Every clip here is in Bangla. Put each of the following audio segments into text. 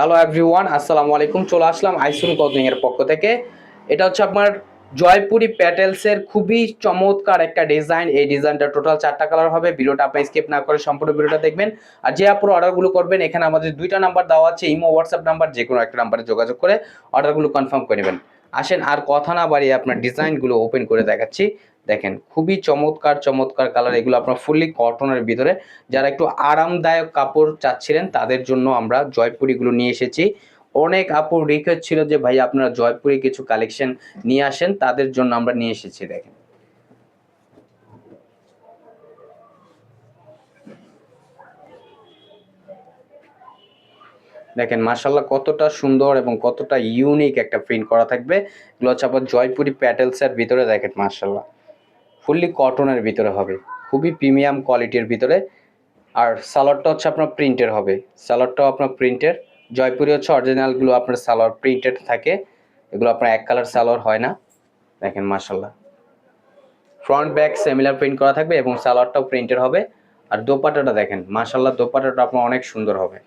হ্যালো এভরিওয়ান আসসালামু আলাইকুম চলে আসলাম আইসুন কদিং এর পক্ষ থেকে। এটা হচ্ছে আপনার জয়পুরি প্যাটেলসের খুবই চমৎকার একটা ডিজাইন এই ডিজাইনটা টোটাল চারটা কালার হবে। ভিডিওটা আপনি স্কিপ না করে সম্পূর্ণ ভিডিওটা দেখবেন। আর যে আপনার অর্ডারগুলো করবেন, এখানে আমাদের দুইটা নাম্বার দেওয়া আছে, ইমো হোয়াটসঅ্যাপ নাম্বার যে কোনো একটা নাম্বারে যোগাযোগ করে অর্ডারগুলো কনফার্ম করে নেবেন। আসেন, আর কথা না বাড়িয়ে আপনার ডিজাইনগুলো ওপেন করে দেখাচ্ছি। দেখেন, খুবই চমৎকার চমৎকার কালার এগুলো আপনার ফুললি কটনের ভিতরে। যারা একটু আরামদায়ক কাপড় চাচ্ছিলেন, তাদের জন্য আমরা জয়পুরিগুলো নিয়ে এসেছি। অনেক আপুর রিকোয়েস্ট ছিল যে, ভাই, আপনারা জয়পুরি কিছু কালেকশন নিয়ে আসেন, তাদের জন্য আমরা নিয়ে এসেছি। দেখেন দেখেন মার্শাল্লাহ কতটা সুন্দর এবং কতটা ইউনিক একটা প্রিন্ট করা থাকবে। এগুলো হচ্ছে আপনার জয়পুরি প্যাটেলসের ভিতরে দেখেন মার্শাল্লাহ ফুললি কটনের ভিতরে হবে। খুবই প্রিমিয়াম কোয়ালিটির ভিতরে। আর সালোয়ারটা হচ্ছে আপনার প্রিন্টের হবে। সালোয়ারটাও আপনার প্রিন্টের জয়পুরি হচ্ছে অরিজিনালগুলো আপনার সালোয়ার প্রিন্টেড থাকে। এগুলো আপনার এক কালার সালোয়ার হয় না। দেখেন মার্শাল্লাহ ফ্রন্ট ব্যাক সিমিলার প্রিন্ট করা থাকবে এবং সালোয়ারটাও প্রিন্টের হবে। আর দোপাটাটা দেখেন মার্শাল্লাহ দোপাটাটা আপনার অনেক সুন্দর হবে।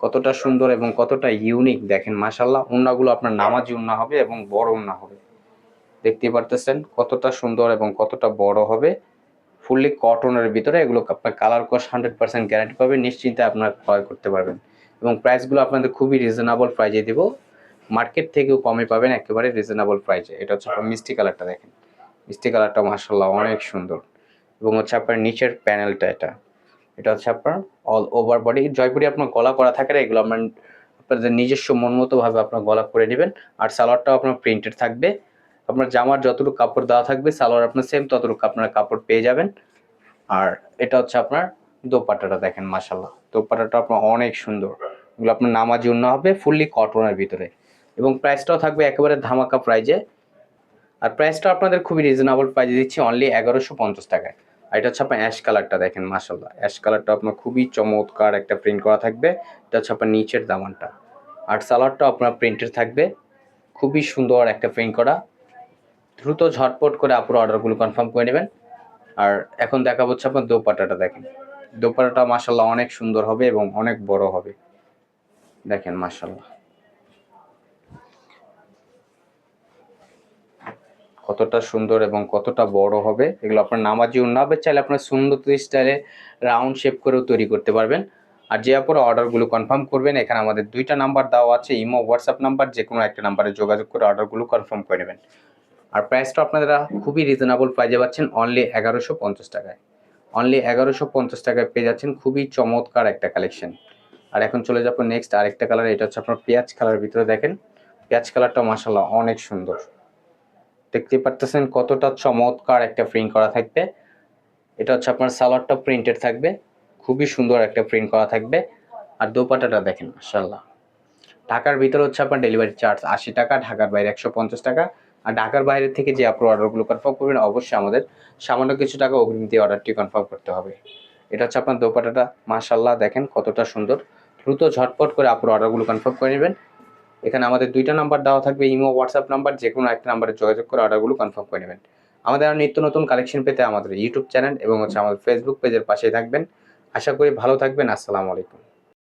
কতটা সুন্দর এবং কতটা ইউনিক দেখেন মাশাল্লাহ উন্নাগুলো আপনার নামাজি উন্না হবে এবং বড় উন্না হবে। দেখতে পারতেছেন কতটা সুন্দর এবং কতটা বড় হবে। ফুললি কটনের ভিতরে এগুলো আপনার colour cost hundred percent guarantee পাবেন, নিশ্চিন্তে আপনার ক্রয় করতে পারবেন। এবং প্রাইসগুলো আপনাদের খুবই রিজনেবল প্রাইজে দিব। মার্কেট থেকেও কমে পাবেন একেবারে রিজনেবল প্রাইজে এটা হচ্ছে আপনার মিষ্টি কালারটা দেখেন। মিষ্টি কালারটা মাশাল্লাহ অনেক সুন্দর। এবং হচ্ছে আপনার নিচের প্যানেলটা এটা। এটা হচ্ছে আপনার অল ওভার বডি জয়পুরি আপনার গলা করা থাকে এগুলো আপনার, আপনাদের নিজস্ব মন মতোভাবে আপনার গলা করে নেবেন। আর সালোয়ারটাও আপনার প্রিন্টেড থাকবে। আপনার জামার যতটুকু কাপড় দেওয়া থাকবে, সালোয়ার আপনার সেম ততটুকু আপনার কাপড় পেয়ে যাবেন। আর এটা হচ্ছে আপনার দোপাট্টাটা দেখেন মাসাল্লাহ দোপাট্টাটা আপনার অনেক সুন্দর। এগুলো আপনার নামাজি উন্না হবে ফুললি কটনের ভিতরে। এবং প্রাইসটাও থাকবে একেবারে ধামাকা প্রাইজে আর প্রাইসটা আপনাদের খুবই রিজনেবল প্রাইজে দিচ্ছি অনলি এগারোশো পঞ্চাশ টাকায়। এটা হচ্ছে আপনার অ্যাশ কালারটা দেখেন মাসাল্লাহ অ্যাশ কালারটা আপনার খুবই চমৎকার একটা প্রিন্ট করা থাকবে। এটা হচ্ছে আপনার নিচের দামানটা। আর সালোয়ারটা আপনার প্রিন্টের থাকবে। খুবই সুন্দর একটা প্রিন্ট করা। দ্রুত ঝটপট করে আপনার অর্ডারগুলো কনফার্ম করে নেবেন। আর এখন দেখা হচ্ছে আপনার দোপাটাটা দেখেন। দোপাটাটা মাসাল্লাহ অনেক সুন্দর হবে এবং অনেক বড় হবে। দেখেন মাসাল্লাহ কতটা সুন্দর এবং কতটা বড় হবে, এগুলো আপনার নামাজি উন্না হবে চাইলে আপনার সুন্দর স্টাইলে রাউন্ড শেপ করেও তৈরি করতে পারবেন। আর যে আপনারা অর্ডারগুলো কনফার্ম করবেন, এখানে আমাদের দুইটা নাম্বার দেওয়া আছে, ইমো হোয়াটসঅ্যাপ নাম্বার যে কোনো একটা নাম্বারে যোগাযোগ করে অর্ডারগুলো কনফার্ম করে নেবেন। আর প্রাইসটা আপনারা খুবই রিজনেবল প্রাইজে পাচ্ছেন অনলি এগারোশো পঞ্চাশ টাকায়। অনলি এগারোশো পঞ্চাশ টাকায় পেয়ে যাচ্ছেন, খুবই চমৎকার একটা কালেকশন আর এখন চলে যাব নেক্সট আরেকটা কালার এটা হচ্ছে আপনার পেঁয়াজ কালার ভিতরে দেখেন। পেঁয়াজ কালারটা মাসাল্লাহ অনেক সুন্দর। দেখতে পারতেছেন কতটা চমৎকার একটা প্রিন্ট করা থাকবে। এটা হচ্ছে আপনার সালোয়ারটা প্রিন্টেড থাকবে। খুবই সুন্দর একটা প্রিন্ট করা থাকবে। আর দোপাটাটা দেখেন মাসাল্লাহ ঢাকার ভিতরে হচ্ছে আপনার ডেলিভারি চার্জ আশি টাকা, ঢাকার বাইরে একশো পঞ্চাশ টাকা। আর ঢাকার বাইরে থেকে যে আপনার অর্ডারগুলো কনফার্ম করবেন, অবশ্যই আমাদের সামান্য কিছু টাকা অগ্রিম দিয়ে অর্ডারটি কনফার্ম করতে হবে। এটা হচ্ছে আপনার দোপাটাটা মাশাল্লাহ দেখেন কতটা সুন্দর। দ্রুত ঝটপট করে আপনার অর্ডারগুলো কনফার্ম করে নেবেন। এখানে আমাদের দুইটা নাম্বার দেওয়া থাকবে, ইমো হোয়াটসঅ্যাপ নাম্বার যে কোনো একটা নাম্বারে যোগাযোগ করে অর্ডারগুলো কনফার্ম করে নেবেন। আমাদের আর নিত্য নতুন কালেকশন পেতে আমাদের ইউটিউব চ্যানেল এবং হচ্ছে আমাদের ফেসবুক পেজের পাশে থাকবেন। আশা করি ভালো থাকবেন, আসসালামু আলাইকুম।